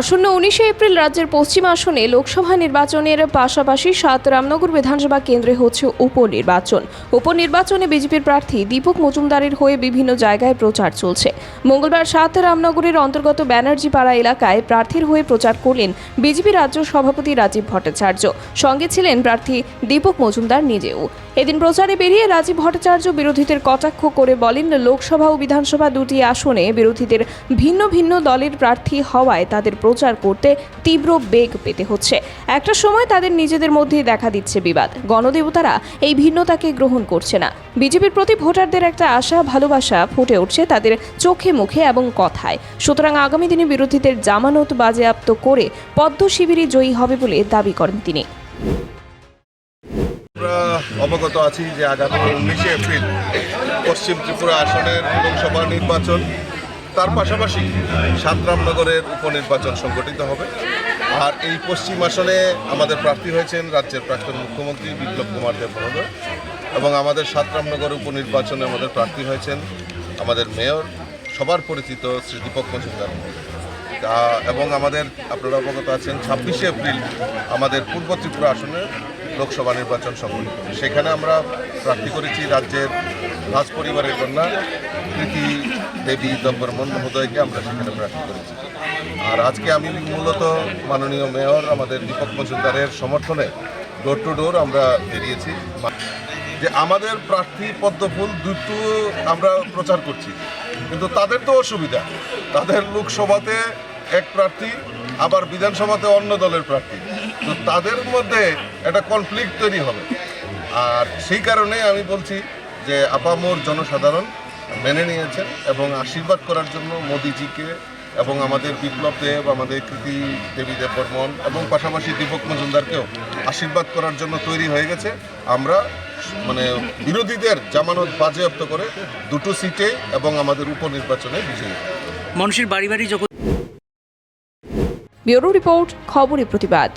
আসন্ন উনিশে এপ্রিল রাজ্যের পশ্চিম আসনে লোকসভা নির্বাচনের পাশাপাশি সাত রামনগর বিধানসভা কেন্দ্রে হচ্ছে উপনির্বাচন। উপনির্বাচনে বিজেপির প্রার্থী দীপক মজুমদারের হয়ে বিভিন্ন জায়গায় প্রচার চলছে। মঙ্গলবার সাত রামনগরের অন্তর্গত ব্যানার্জি পাড়া এলাকায় প্রার্থীর হয়ে প্রচার করলেন বিজেপি রাজ্য সভাপতি রাজীব ভট্টাচার্য। সঙ্গে ছিলেন প্রার্থী দীপক মজুমদার নিজেও। এদিন প্রচারে বেরিয়ে রাজীব ভট্টাচার্য বিরোধীদের কটাক্ষ করে বলেন, লোকসভা ও বিধানসভা দুটি আসনে বিরোধীদের ভিন্ন ভিন্ন দলের প্রার্থী হওয়ায় তাদের প্রচার করতে তীব্র বেগ পেতে হচ্ছে। একটা সময় তাদের নিজেদের মধ্যেই দেখা দিচ্ছে বিবাদ। গণদেবতারা এই ভিন্নতাকে গ্রহণ করছে না। বিজেপির প্রতি ভোটারদের একটা আশা, ভালোবাসা ফুটে উঠছে তাদের চোখে মুখে এবং কথায়। সুতরাং আগামী দিনে বিরোধীদের জামানত বাজেয়াপ্ত করে পদ্ম শিবিরই জয়ী হবে বলে দাবি করেন তিনি। অবগত আছি যে আগামী উনিশে এপ্রিল পশ্চিম ত্রিপুরা আসনের লোকসভা নির্বাচন। তার পাশাপাশি সাতরামনগরের উপনির্বাচন সংগঠিত হবে। আর এই পশ্চিম আসনে আমাদের প্রার্থী হয়েছেন রাজ্যের প্রাক্তন মুখ্যমন্ত্রী বিপ্লব কুমার দেব এবং আমাদের সাতরামনগর উপনির্বাচনে আমাদের প্রার্থী হয়েছেন আমাদের মেয়র, সবার পরিচিত শ্রী দীপক মজুমদার। এবং আমাদের আপনারা অবগত আছেন ছাব্বিশে এপ্রিল আমাদের পূর্ব ত্রিপুরা আসনে লোকসভা নির্বাচন হবে। সেখানে আমরা প্রার্থী করেছি রাজ্যের রাজ পরিবারের কন্যা, প্রীতি দেবী দব্বরমন মহোদয়কে আমরা সেখানে প্রার্থী করেছি। আর আজকে আমি মূলত মাননীয় মেয়র, আমাদের দীপক মজুমদারের সমর্থনে ডোর টু ডোর আমরা বেরিয়েছি। যে আমাদের প্রার্থী পদ্মফুল দুটো আমরা প্রচার করছি। কিন্তু তাদের তো অসুবিধা। তাদের লোকসভাতে এক প্রার্থী, আবার বিধানসভাতে অন্য দলের প্রার্থী। তো তাদের মধ্যে একটা কনফ্লিক্ট তৈরি হবে। আর সেই কারণে আমি বলছি যে আপামোর জনসাধারণ মেনে নিয়েছেন এবং আশীর্বাদ করার জন্য মোদিজিকে এবং আমাদের বিপ্লব দেব আমাদের কৃতি দেবী দেব বর্মন এবং পাশাপাশি দীপক মজুমদারকেও আশীর্বাদ করার জন্য তৈরি হয়ে গেছে। আমরা মানে বিরোধীদের জামানত বাজেয়াপ্ত করে দুটো সিটে এবং আমাদের উপনির্বাচনে বিজয়ী। মানুষের বাড়ি বাড়ি যখন ব্যুরো রিপোর্ট খবরের প্রতিবাদ।